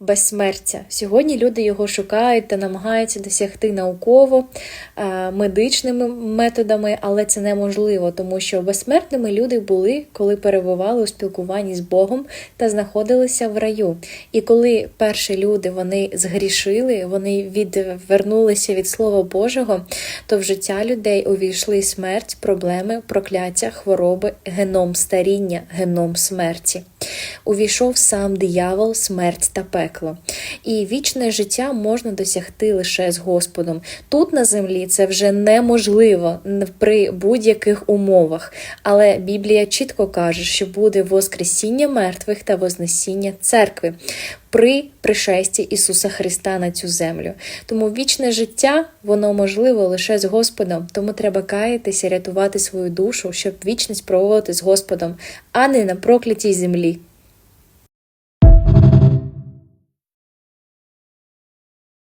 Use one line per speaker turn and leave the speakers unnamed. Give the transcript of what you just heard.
безсмертя. Сьогодні люди його шукають та намагаються досягти науково, е, медичними методами, але це неможливо, тому що безсмертними люди були, коли перебували у спілкуванні з Богом та знаходилися в раю. І коли перші люди вони згрішили, вони відвернулися від Слова Божого, то в життя людей увійшли смерть, проблеми, прокляття, хвороби, геном старіння, геном смерті. Увійшов сам диявол, смерть та пекло. І вічне життя можна досягти лише з Господом. Тут на землі це вже неможливо при будь-яких умовах. Але Біблія чітко каже, що буде воскресіння мертвих та вознесіння церкви при пришесті Ісуса Христа на цю землю. Тому вічне життя воно можливо лише з Господом. Тому треба каятися, рятувати свою душу, щоб вічність проводити з Господом, а не на проклятій землі.